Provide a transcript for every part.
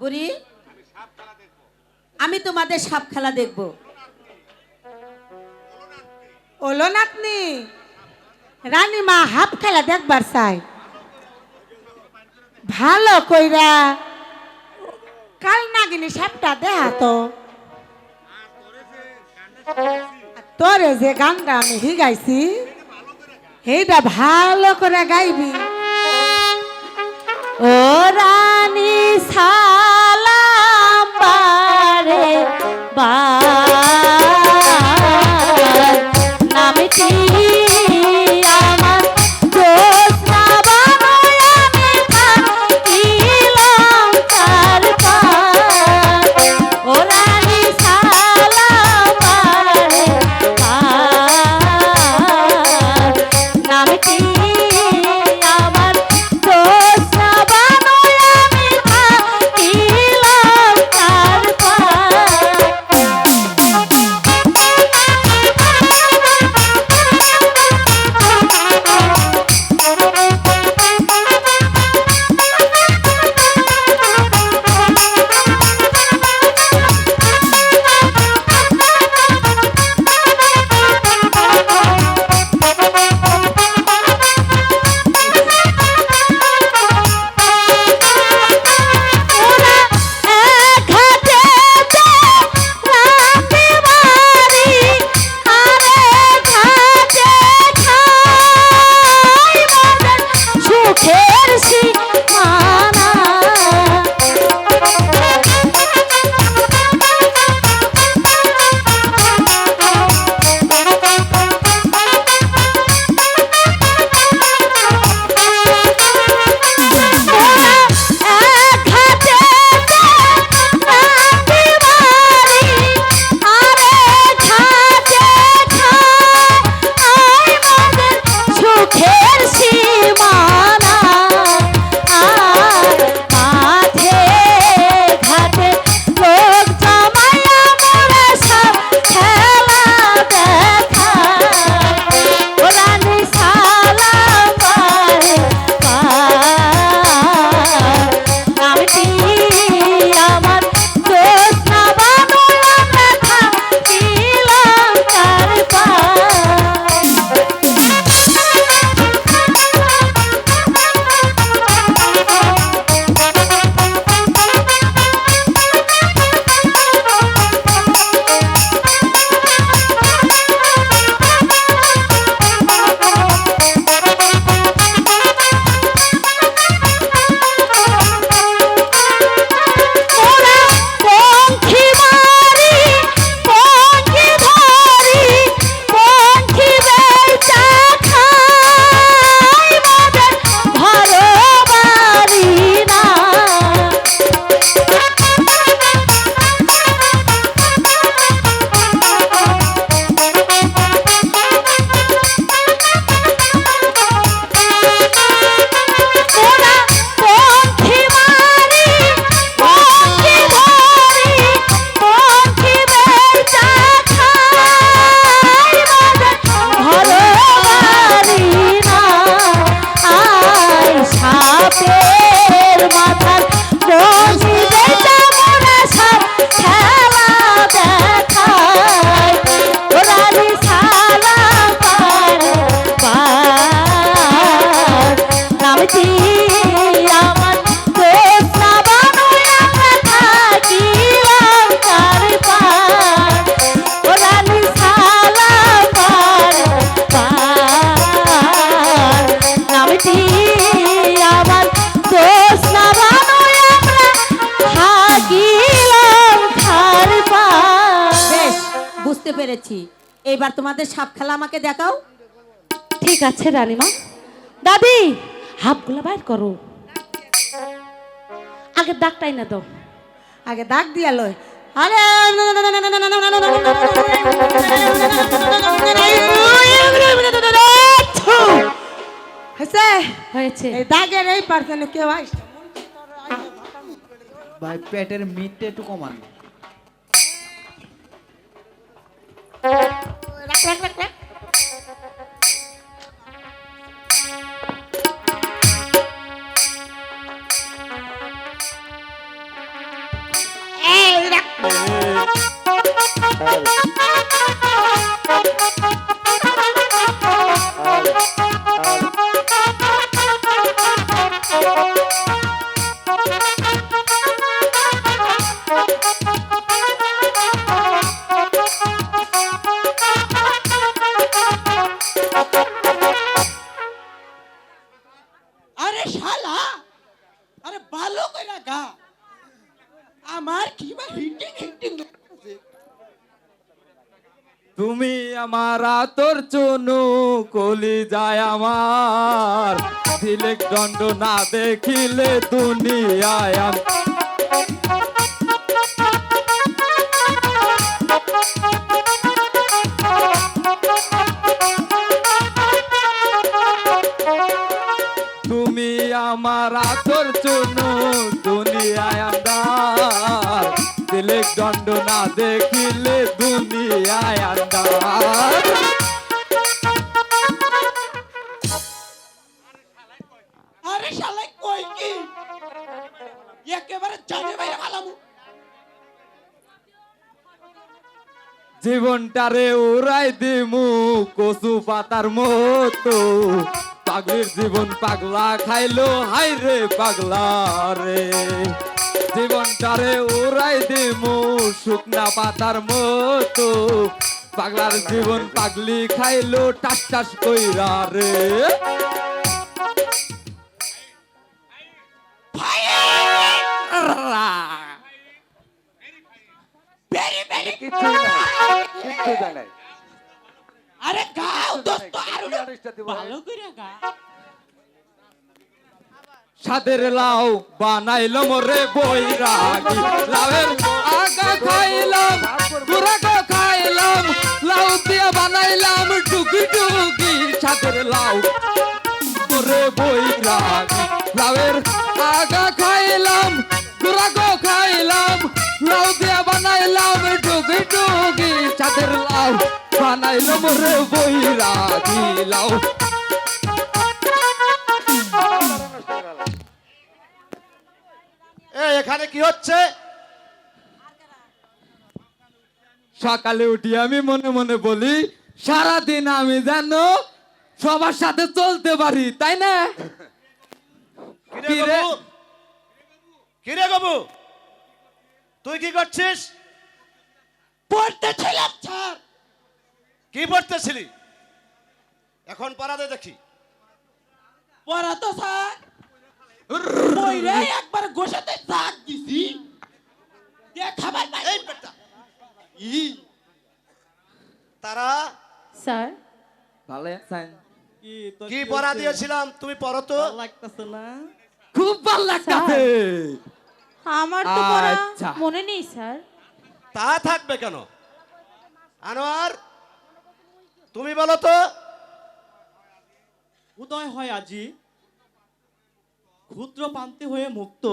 বুড়ি, আমি তোমাদের সাপ খেলা দেখব। ওলো নাতনি, রানীমা হাফ খেলা দেখবার চাই ভালো কইরা কাল নাগিনী সাপটা দেহা তো তোরে যে গানটা আমি হি গাইছি সেইটা ভালো করে গাইবি। ও রানী সালাম বারে বা নামটি বুঝতে পেরেছি। এবার তোমাদের সাপ খেলা আমাকে দেখাও। ঠিক আছে রানীমা। দাদি হাফগুলা বাইর করো আগে দাগটাই না দাও আগে দাগ দিয়া লয় আরে হয়েছে হয়েছে এই দাগের এই পার্সেন্ট কেউ আসছে ভাই পেটের মিটটা একটু কমান রাখ রাখ রাখ আরে তুমি আমার আতর চুনু কলি যায় আমার। তিলেক দণ্ড না দেখিলে দুনিয়ায় তুমি আমার আতর চুনু, দুনিয়ায় আন্দার তিলেক দণ্ড না দেখিলে দুনিয়ায় আন্দার আরে শালা কই কি একেবারে জানে বাইরে ভালামু জীবনটারে উড়াই দিমু কচু পাতার মতো পাগলির জীবন পাগলা খাইলো হাই রে পাগলা রে। জীবনটারে উড়াই দিমু শুকনা পাতার মতো। পাগলার জীবন পাগলি খাইলো টাস টাস কইরা রে। বেরি বেরি নাই কিচ্ছু নাই। আরে গাও দোস্ত আরও ভালো কইরা গা সাদের লাউ বানাইলো মোরে বৈরাগী। লাউয়ের আগা খাইলাম গুড়াগো খাইলাম। লাউ দিয়ে বানাইলাম টুকি টুকি সাদের লাউ মোরে বৈরাগী। লাউয়ের আগা খাইলাম গুড়াগো খাইলাম। লাউ দিয়ে বানাইলাম টুকি সাদের লাউ বানাইলো মোরে লাউ এই এখানে কি হচ্ছে? সকালে উঠি আমি মনে মনে বলি সারাদিন আমি যেন সবার সাথে চলতে পারি তাই না? কিরে বাবু? তুই কি করছিস? পড়তেছিলাম স্যার। কি পড়তেছিলি? এখন পারাদে দেখি। পড়া তো স্যার। বইরে একবার গোসাতে চাক দিছি। দিয়ে খাবার নাই। এই বেটা। ই। তারা? স্যার। ভালো আছেন? কি পড়া দিয়েছিলাম? তুমি পড়ো তো। খুব ভালো লাগতেছে। আমার তো পড়া আচ্ছা। মনে নেই স্যার। তা থাকবে কেন? আনোয়ার তুমি বলো তো। উদয় হয় আজি। ক্ষুদ্র প্রান্তে হয়ে মুক্ত।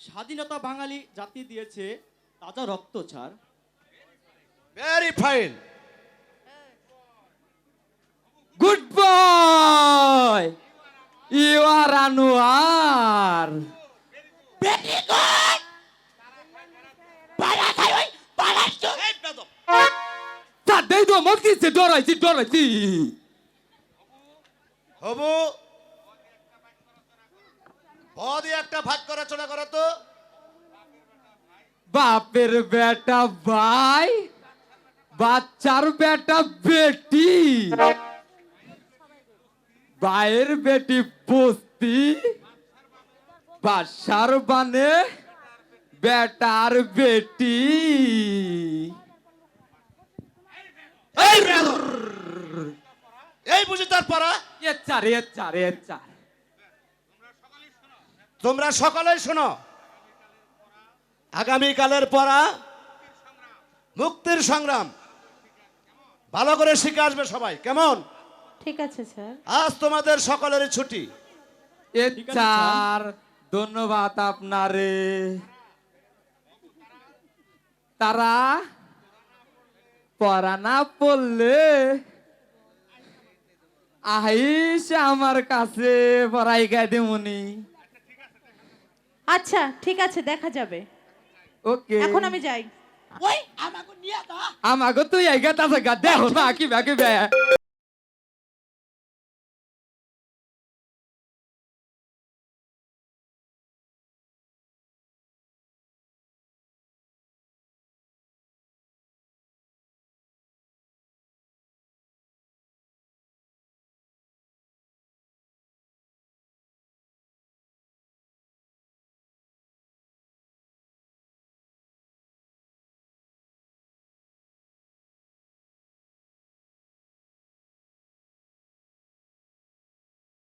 স্বাধীনতা বাঙালি জাতি দিয়েছে তাজা রক্ত ছাড় very fine good boy you are Anwar বেটি গুড পাড়া খাই ওই পাড়া তাদের তো মরতেছে ডরাইছি ডরাইছি হবু। দিয়ে একটা ভাগ করা চড়া করো তো। বাপের বেটা ভাই বাচ্চার বেটা বেটি। ভাইয়ের বেটি বস্তি বাসার বানে বেটার বেটি। এই এই বুঝি তার পড়া? এচ্চার এচ্চার এচ্চার তোমরা সকলেই শোনো। আগামীকালের পড়া মুক্তির সংগ্রাম। ভালো করে শিখে আসবে সবাই। কেমন? ঠিক আছে স্যার। আজ তোমাদের সকলের ছুটি। ধন্যবাদ আপনারে। তারা পড়া না পড়লে আহিস আমার কাছে পড়াই গাই দেমনি। আচ্ছা ঠিক আছে দেখা যাবে। ওকে। এখন আমি যাই। ওই আমাকে নিয়ে আমাকে তুই এই গেতাছে গা দেখো না কি বাকি। ব্যা